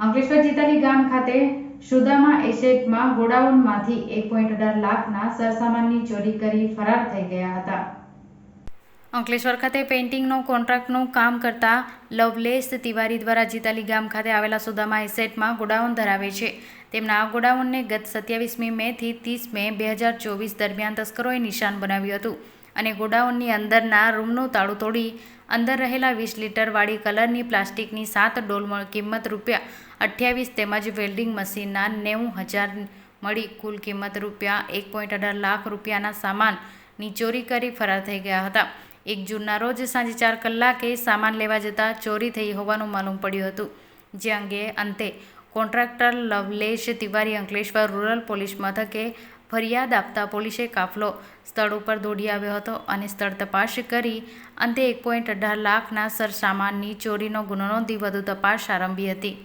અંકલેશ્વર જીતાલી ગામ ખાતે સુદામા એસેટમાં ગોડાઉનમાંથી એક પોઈન્ટ અઢાર લાખના સરસામાનની ચોરી કરી ફરાર થઈ ગયા હતા. અંકલેશ્વર ખાતે પેઇન્ટિંગનો, કોન્ટ્રાક્ટનું કામ કરતા લવલેશ તિવારી દ્વારા જીતાલી ગામ ખાતે આવેલા સુદામા એસેટમાં ગોડાઉન ધરાવે છે. તેમના આ ગોડાઉનને ગત સત્યાવીસમી મેથી ત્રીસ મે બે હજાર ચોવીસ દરમિયાન તસ્કરોએ નિશાન બનાવ્યું હતું અને ગોડાઉનની અંદરના રૂમનું તાળું તોડી અંદર રહેલા વીસ લીટરવાળી કલરની પ્લાસ્ટિકની સાત ડોલ કિંમત રૂપિયા અઠ્યાવીસ તેમજ વેલ્ડિંગ મશીનના નેવું હજાર મળી કુલ કિંમત રૂપિયા એક પોઈન્ટ અઢાર લાખ રૂપિયાના સામાનની ચોરી કરી ફરાર થઈ ગયા હતા. એક જૂનના રોજ સાંજે ચાર કલાકે સામાન લેવા જતાં ચોરી થઈ હોવાનું માલુમ પડ્યું હતું. જે અંગે અંતે contractor Lovelesh Tiwari Ankleshwar rural police મથકે ફરિયાદ આપતા પોલીસે કાફલો સ્થળ ઉપર દોડી આવ્યો હતો અને સ્થળ તપાસ કરી અંતે એક પોઈન્ટ અઢાર લાખના સરસામાનની ચોરીનો ગુનો નોંધી વધુ તપાસ આરંભી હતી.